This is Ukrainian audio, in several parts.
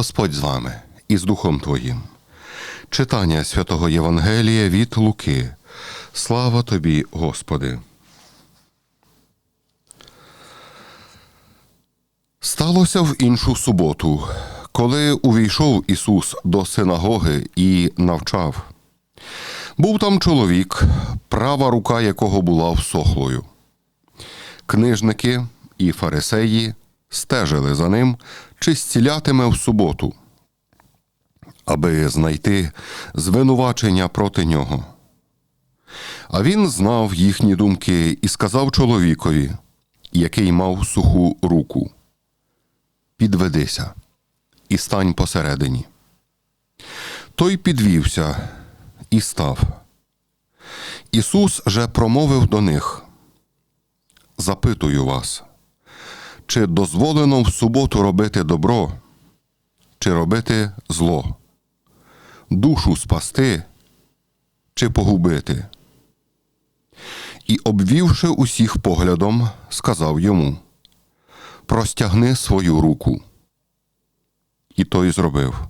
Господь з вами і з Духом Твоїм. Читання святого Євангелія від Луки. Слава тобі, Господи. Сталося в іншу суботу, коли увійшов Ісус до синагоги і навчав. Був там чоловік, права рука якого була всохлою. Книжники і фарисеї стежили за ним, чи зцілятиме в суботу, аби знайти звинувачення проти нього. А він знав їхні думки і сказав чоловікові, який мав суху руку: Підведися і стань посередині. Той підвівся і став. Ісус же промовив до них: Запитую вас, чи дозволено в суботу робити добро, чи робити зло, душу спасти, чи погубити? І, обвівши усіх поглядом, сказав йому: Простягни свою руку. І той зробив.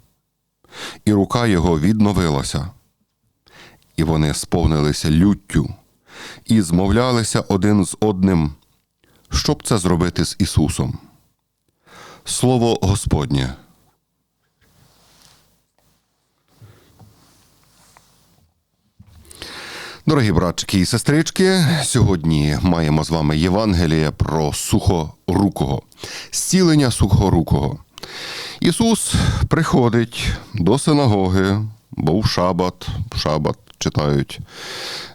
І рука його відновилася. І вони сповнилися люттю і змовлялися один з одним, щоб це зробити з Ісусом. Слово Господнє. Дорогі братчики і сестрички, сьогодні маємо з вами Євангеліє про сухорукого, зцілення сухорукого. Ісус приходить до синагоги, був шабат, шабат читають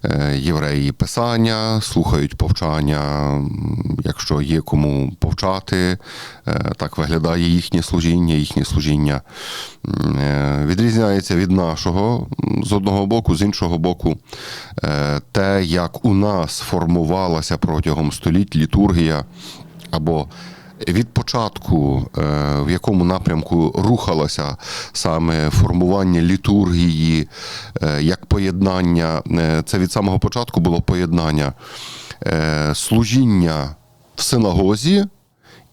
е, євреї писання, слухають повчання, якщо є кому повчати, е, так виглядає їхнє служіння, їхнє служіння е, відрізняється від нашого. З одного боку, з іншого боку, те, як у нас формувалася протягом століть літургія або від початку, е, в якому напрямку рухалося саме формування літургії, е, як поєднання, е, це від самого початку було поєднання служіння в синагозі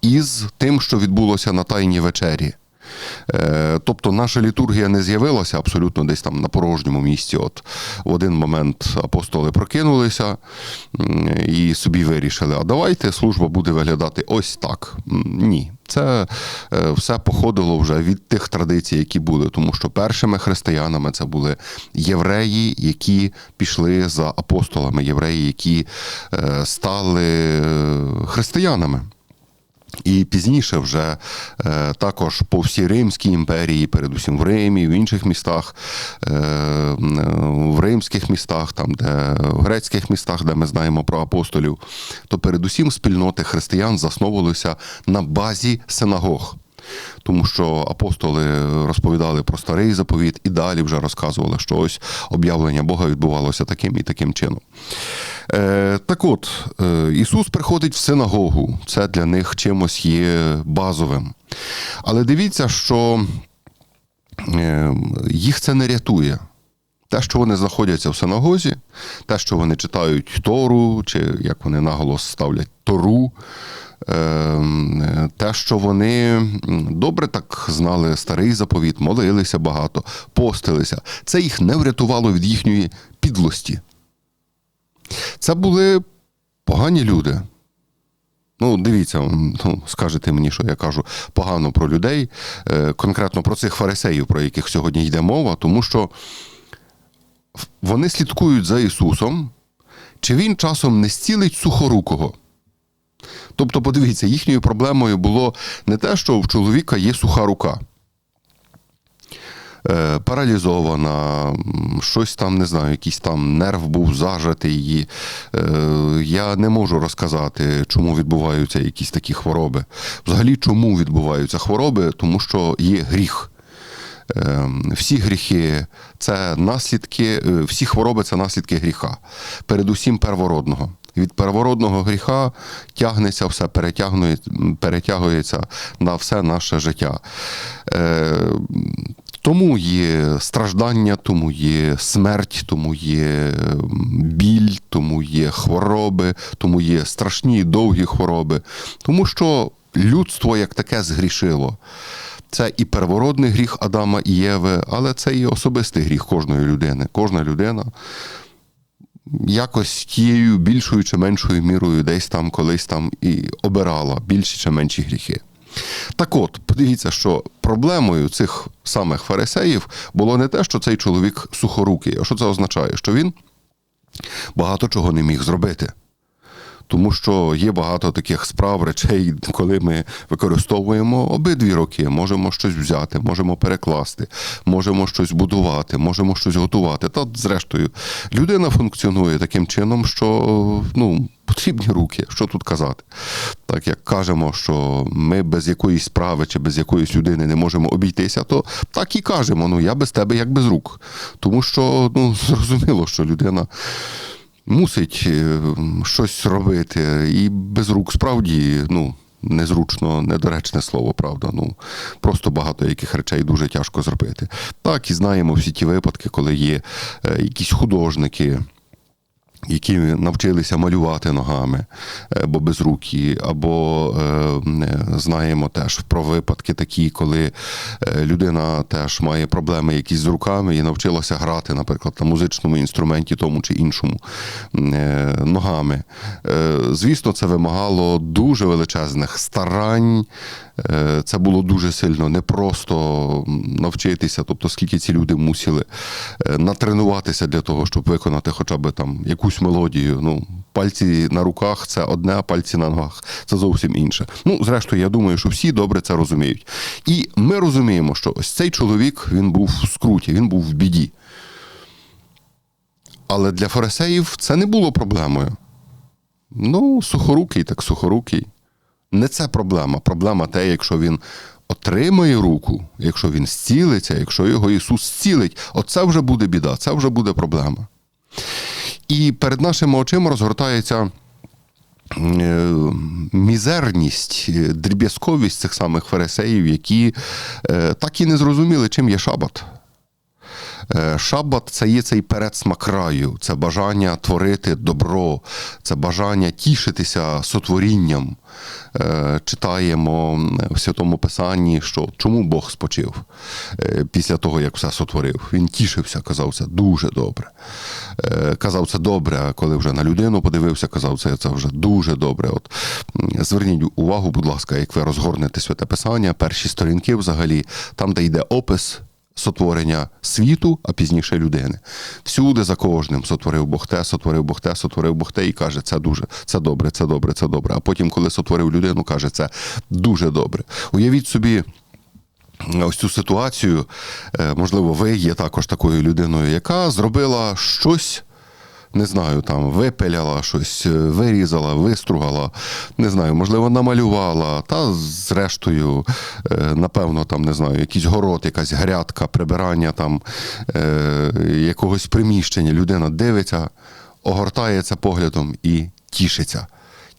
із тим, що відбулося на Тайній вечері. Е, Тобто наша літургія не з'явилася абсолютно десь там на порожньому місці. От в один момент апостоли прокинулися і собі вирішили, а давайте служба буде виглядати ось так. Ні. Це е, все походило вже від тих традицій, які були, тому що першими християнами це були євреї, які пішли за апостолами, євреї, які е, стали християнами. І пізніше вже е, також по всій Римській імперії, передусім в Римі, в інших містах, е, в римських містах, там, де в грецьких містах, де ми знаємо про апостолів, то передусім спільноти християн засновувалися на базі синагог. Тому що апостоли розповідали про старий заповіт і далі вже розказували, що ось об'явлення Бога відбувалося таким і таким чином. Е, так от, е, Ісус приходить в синагогу, це для них чимось є базовим. Але дивіться, що е, їх це не рятує. Те, що вони знаходяться в синагозі, те, що вони читають Тору, чи як вони наголос ставлять Тору, те, що вони добре так знали старий заповіт, молилися багато, постилися, це їх не врятувало від їхньої підлості. Це були погані люди. Ну, дивіться, ну, скажете мені, що я кажу погано про людей, е, конкретно про цих фарисеїв, про яких сьогодні йде мова, тому що вони слідкують за Ісусом, чи Він часом не зцілить сухорукого. Тобто, подивіться, їхньою проблемою було не те, що в чоловіка є суха рука. Е, Паралізована, щось там, не знаю, якийсь там нерв був зажатий. І, е, я не можу розказати, чому відбуваються якісь такі хвороби. Взагалі, чому відбуваються хвороби? Тому що є гріх. Е, Всі гріхи це наслідки, е, всі хвороби це наслідки гріха, передусім первородного. Від первородного гріха тягнеться все, перетягується на все наше життя. Тому є страждання, тому є смерть, тому є біль, тому є хвороби, тому є страшні довгі хвороби. Тому що людство як таке згрішило. Це і первородний гріх Адама і Єви, але це і особистий гріх кожної людини. Кожна людина якось тією більшою чи меншою мірою десь там колись там і обирала більші чи менші гріхи. Так от, подивіться, що проблемою цих самих фарисеїв було не те, що цей чоловік сухорукий, а що це означає? Що він багато чого не міг зробити. Тому що є багато таких справ, речей, коли ми використовуємо обидві роки, можемо щось взяти, можемо перекласти, можемо щось будувати, можемо щось готувати. Та, зрештою, людина функціонує таким чином, що ну, потрібні руки, що тут казати. Так як кажемо, що ми без якоїсь справи чи без якоїсь людини не можемо обійтися, то так і кажемо: ну я без тебе як без рук. Тому що ну, зрозуміло, що людина мусить е, щось робити, і без рук справді, ну. Незручно, недоречне слово, правда. Ну просто багато яких речей дуже тяжко зробити. Так і знаємо всі ті випадки, коли є е, якісь художники, які навчилися малювати ногами, е, бо без руки, або е, знаємо теж про випадки такі, коли е, людина теж має проблеми якісь з руками і навчилася грати, наприклад, на музичному інструменті, тому чи іншому е, ногами. Е, Звісно, це вимагало дуже величезних старань. Е, Це було дуже сильно непросто навчитися, тобто скільки ці люди мусили е, натренуватися для того, щоб виконати хоча б там якусь мелодію. Ну, пальці на руках це одне, а пальці на ногах це зовсім інше. Ну, зрештою, я думаю, що всі добре це розуміють. І ми розуміємо, що ось цей чоловік він був в скруті, він був в біді. Але для фарисеїв це не було проблемою. Ну, сухорукий, так сухорукий. Не це проблема. Проблема те, якщо він отримає руку, якщо він зцілиться, якщо його Ісус зцілить, оце вже буде біда, це вже буде проблема. І перед нашими очима розгортається е, мізерність, е, дріб'язковість цих самих фарисеїв, які е, так і не зрозуміли, чим є шабат. Е, Шабат це є цей передсмак раю, це бажання творити добро, це бажання тішитися сотворінням. Е, Читаємо в Святому Писанні, що чому Бог спочив е, після того, як все сотворив. Він тішився, казав це дуже добре. Казав це добре, коли вже на людину подивився, казав це, це вже дуже добре. От Зверніть увагу, будь ласка, як ви розгорнете святе Писання, перші сторінки взагалі, там, де йде опис сотворення світу, а пізніше людини. Всюди за кожним сотворив Бог те, сотворив Бог те, сотворив Бог те, і каже, це дуже, це добре, це добре, це добре. А потім, коли сотворив людину, каже, це дуже добре. Уявіть собі. Ось цю ситуацію, Е, можливо, ви є також такою людиною, яка зробила щось, не знаю, там випиляла щось, е, вирізала, вистругала, не знаю, можливо, намалювала, та зрештою, е, напевно, там не знаю, якийсь город, якась грядка, прибирання там е, якогось приміщення. Людина дивиться, огортається поглядом і тішиться.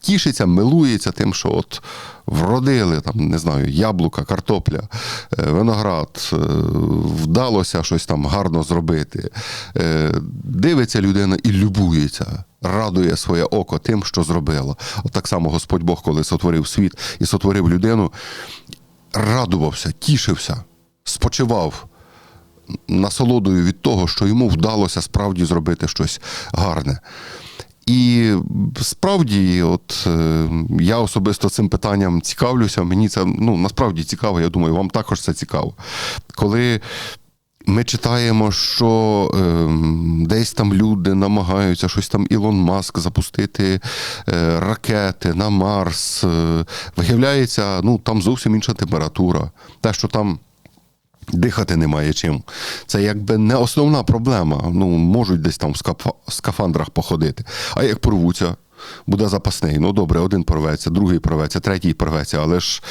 Тішиться, милується тим, що от вродили там, не знаю, яблука, картопля, е, виноград, е, вдалося щось там гарно зробити. Е, Дивиться людина і любується, радує своє око тим, що зробила. От так само Господь Бог, коли сотворив світ і сотворив людину, радувався, тішився, спочивав насолодою від того, що йому вдалося справді зробити щось гарне. І справді, от е, я особисто цим питанням цікавлюся. Мені це ну насправді цікаво. Я думаю, вам також це цікаво. Коли ми читаємо, що е, десь там люди намагаються щось там Ілон Маск запустити е, ракети на Марс. Е, виявляється, ну там зовсім інша температура. Те, що там. Дихати немає чим. Це якби не основна проблема. Ну, можуть десь там в скафа- скафандрах походити. А як порвуться, буде запасний. Ну добре, один порветься, другий порветься, третій порветься. Але ж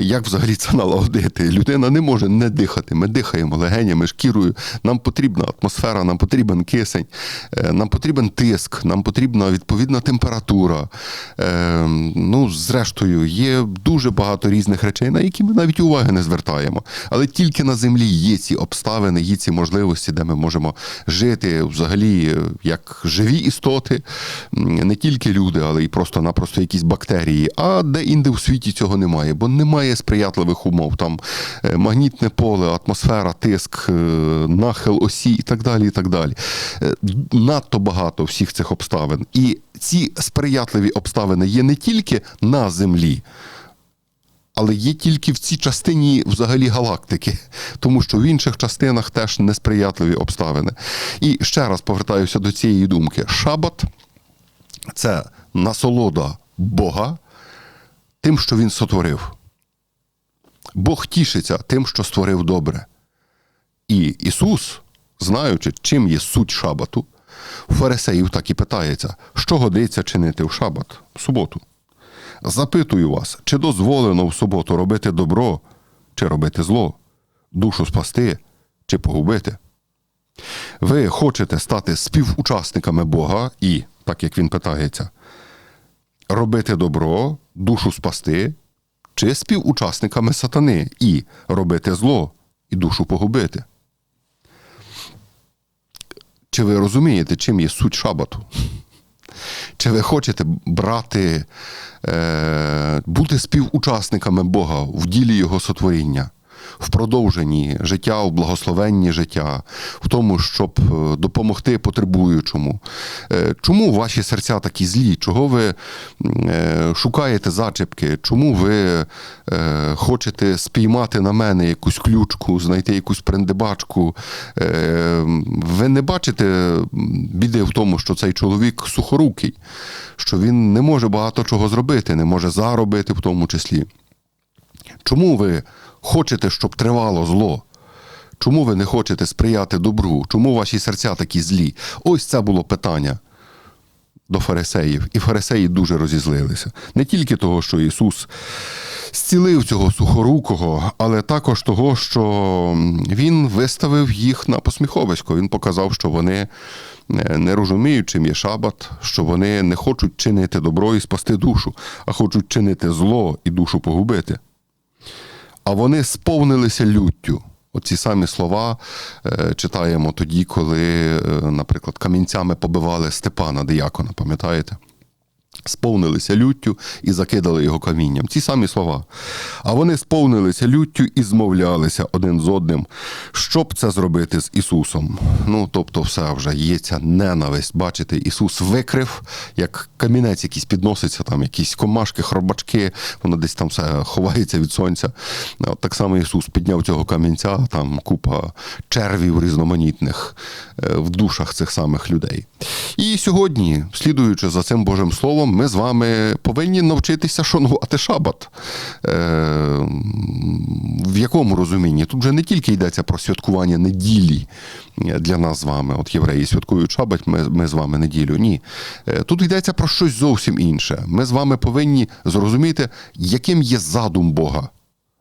як взагалі це налагодити? Людина не може не дихати. Ми дихаємо легенями, шкірою. Нам потрібна атмосфера, нам потрібен кисень, е, нам потрібен тиск, нам потрібна відповідна температура. Е, Ну, зрештою, є дуже багато різних речей, на які ми навіть уваги не звертаємо. Але тільки на землі є ці обставини, є ці можливості, де ми можемо жити взагалі е, як живі істоти, не тільки люди, але й просто-напросто якісь бактерії. А де-інде в світі цього немає, бо немає сприятливих умов. Там е, магнітне поле, атмосфера, тиск, е, нахил осі і так далі. і так далі. Е, Надто багато всіх цих обставин. І ці сприятливі обставини є не тільки на землі. Але є тільки в цій частині взагалі галактики, тому що в інших частинах теж несприятливі обставини. І ще раз повертаюся до цієї думки: шабат це насолода Бога тим, що Він сотворив. Бог тішиться тим, що створив добре. І Ісус, знаючи, чим є суть шабату, у фарисеїв так і питається, що годиться чинити в шабат, в суботу. Запитую вас, чи дозволено в суботу робити добро, чи робити зло, душу спасти, чи погубити? Ви хочете стати співучасниками Бога і, так як він питається, робити добро, душу спасти, чи співучасниками сатани і робити зло і душу погубити? Чи ви розумієте, чим є суть шабату? Чи ви хочете брати, е, бути співучасниками Бога в ділі Його сотворіння, в продовженні життя, в благословенні життя, в тому, щоб е, допомогти потребуючому? Е, чому ваші серця такі злі? Чого ви е, шукаєте зачепки? Чому ви хочете спіймати на мене якусь ключку, знайти якусь прендебачку? Ви не бачите біди в тому, що цей чоловік сухорукий, що він не може багато чого зробити, не може заробити в тому числі. Чому ви хочете, щоб тривало зло? Чому ви не хочете сприяти добру? Чому ваші серця такі злі? Ось це було питання до фарисеїв. І фарисеї дуже розізлилися. Не тільки того, що Ісус зцілив цього сухорукого, але також того, що Він виставив їх на посміховисько. Він показав, що вони е, не розуміють, чим є шабат, що вони не хочуть чинити добро і спасти душу, а хочуть чинити зло і душу погубити а вони сповнилися люттю. Оці самі слова е, читаємо тоді, коли, е, наприклад, камінцями побивали Степана Диякона, пам'ятаєте? Сповнилися люттю і закидали його камінням. Ці самі слова. А вони сповнилися люттю і змовлялися один з одним, щоб це зробити з Ісусом. Ну, тобто, все вже є ця ненависть. Бачите, Ісус викрив, як камінець якийсь підноситься, там якісь комашки, хробачки, воно десь там все ховається від сонця. Так само Ісус підняв цього камінця, там купа червів різноманітних е, в душах цих самих людей. І сьогодні, слідуючи за цим Божим Словом, ми з вами повинні навчитися шанувати шабат. Е, в якому розумінні? Тут вже не тільки йдеться про святкування неділі для нас з вами. От євреї святкують шабат, ми, ми з вами неділю. Ні. Е, Тут йдеться про щось зовсім інше. Ми з вами повинні зрозуміти, яким є задум Бога.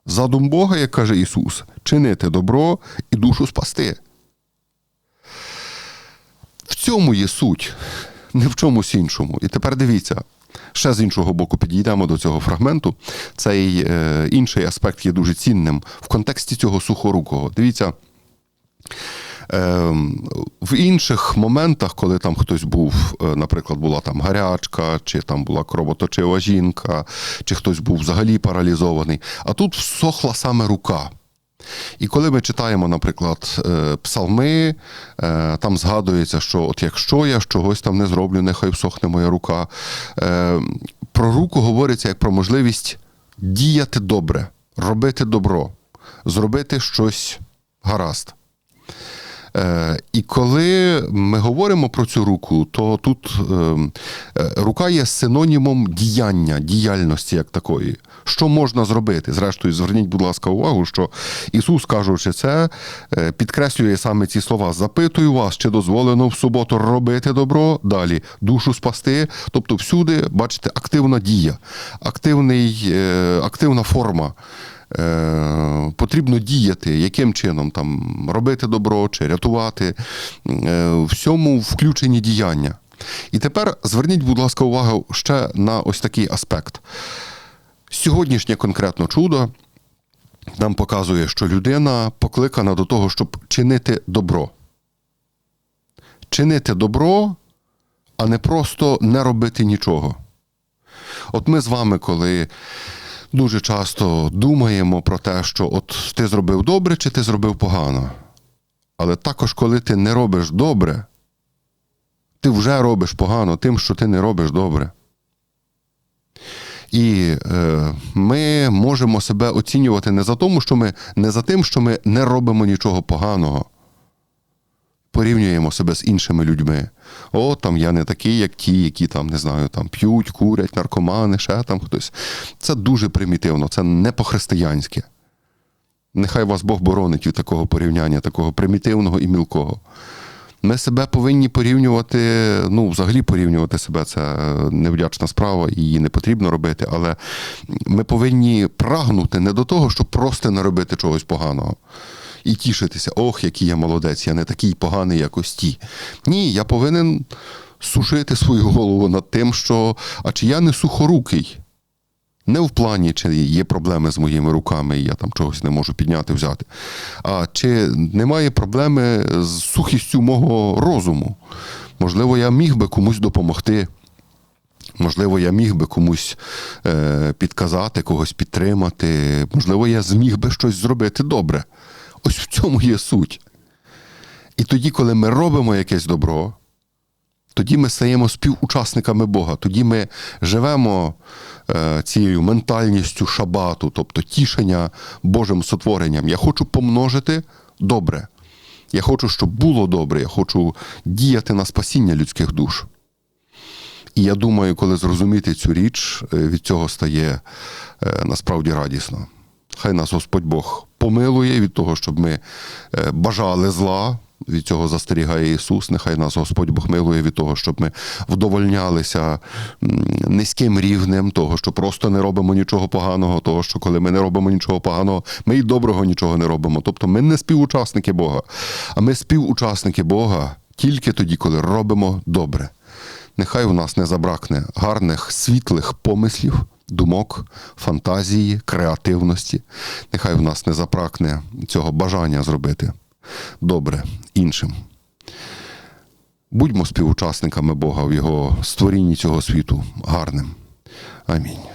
Задум Бога, як каже Ісус, чинити добро і душу спасти. В цьому є суть, не в чомусь іншому. І тепер дивіться, ще з іншого боку підійдемо до цього фрагменту. Цей е, інший аспект є дуже цінним в контексті цього сухорукого. Дивіться. Е, в інших моментах, коли там хтось був, е, наприклад, була там гарячка, чи там була кровоточива жінка, чи хтось був взагалі паралізований, а тут всохла саме рука. І коли ми читаємо, наприклад, е, псалми, е, там згадується, що от якщо я чогось там не зроблю, нехай всохне моя рука. Е, Про руку говориться як про можливість діяти добре, робити добро, зробити щось гаразд. Е, І коли ми говоримо про цю руку, то тут е, е, рука є синонімом діяння, діяльності як такої. Що можна зробити? Зрештою, зверніть, будь ласка, увагу, що Ісус, кажучи це, підкреслює саме ці слова: запитую вас, чи дозволено в суботу робити добро, далі душу спасти. Тобто, всюди, бачите, активна дія, активний, активна форма. Е, потрібно діяти, яким чином там робити добро чи рятувати, е, всьому включені діяння. І тепер зверніть, будь ласка, увагу ще на ось такий аспект. Сьогоднішнє конкретно чудо нам показує, що людина покликана до того, щоб чинити добро. Чинити добро, а не просто не робити нічого. От ми з вами, коли дуже часто думаємо про те, що от ти зробив добре чи ти зробив погано. Але також, коли ти не робиш добре, ти вже робиш погано тим, що ти не робиш добре. І е, ми можемо себе оцінювати не за тому, що ми не за тим, що ми не робимо нічого поганого. Порівнюємо себе з іншими людьми. О, там я не такий, як ті, які там, не знаю, там п'ють, курять, наркомани, ще там хтось. Це дуже примітивно, це не по-християнськи. Нехай вас Бог боронить від такого порівняння, такого примітивного і мілкого. Ми себе повинні порівнювати, ну, взагалі порівнювати себе це невдячна справа, її не потрібно робити, але ми повинні прагнути не до того, щоб просто не робити чогось поганого. І тішитися, ох, який я молодець, я не такий поганий, як ось ті. Ні, я повинен сушити свою голову над тим, що а чи я не сухорукий? Не в плані, чи є проблеми з моїми руками, і я там чогось не можу підняти, взяти. А чи немає проблеми з сухістю мого розуму? Можливо, я міг би комусь допомогти. Можливо, я міг би комусь е, підказати, когось підтримати. Можливо, я зміг би щось зробити добре. Ось в цьому є суть. І тоді, коли ми робимо якесь добро, тоді ми стаємо співучасниками Бога. Тоді ми живемо е, цією ментальністю шабату, тобто тішення Божим сотворенням. Я хочу помножити добре. Я хочу, щоб було добре, я хочу діяти на спасіння людських душ. І я думаю, коли зрозуміти цю річ, е, від цього стає е, насправді радісно. Хай нас Господь Бог помилує від того, щоб ми е, бажали зла. Від цього застерігає Ісус. Нехай нас Господь Бог милує від того, щоб ми вдовольнялися низьким рівнем, того, що просто не робимо нічого поганого, того, що коли ми не робимо нічого поганого, ми й доброго нічого не робимо. Тобто ми не співучасники Бога, а ми співучасники Бога тільки тоді, коли робимо добре. Нехай у нас не забракне гарних світлих помислів, думок, фантазії, креативності. Нехай в нас не запракне цього бажання зробити добре іншим. Будьмо співучасниками Бога в Його створінні цього світу гарним. Амінь.